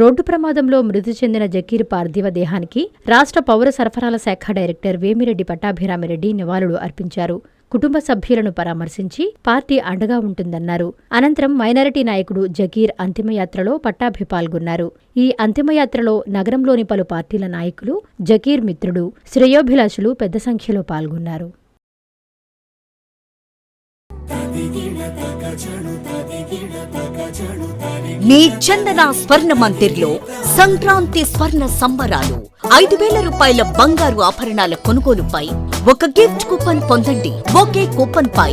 Road ప్రమాదంలో మృతి చెందిన జకీర్ పార్థివ దేహానికి రాష్ట్ర పౌర సరఫరాల శాఖ డైరెక్టర్ వేమిరెడ్డి పట్టాభిరామిరెడ్డి నివాళులు అర్పించారు. కుటుంబ సభ్యులను పరామర్శించి పార్టీ అండగా ఉంటుందన్నారు. అనంతరం మైనారిటీ నాయకుడు జకీర్ అంతిమయాత్రలో పట్టాభి పాల్గొన్నారు. ఈ అంతిమయాత్రలో నగరంలోని పలు పార్టీల నాయకులు జకీర్ మిత్రుడు శ్రేయోభిలాషులు పెద్ద సంఖ్యలో పాల్గొన్నారు. మీ చందన స్వర్ణ మందిర్లో సంక్రాంతి స్వర్ణ సంబరాలు. ఐదు వేల రూపాయల బంగారు ఆభరణాల కొనుగోలుపై ఒక గిఫ్ట్ కూపన్ పొందండి. ఒకే కూపన్ పై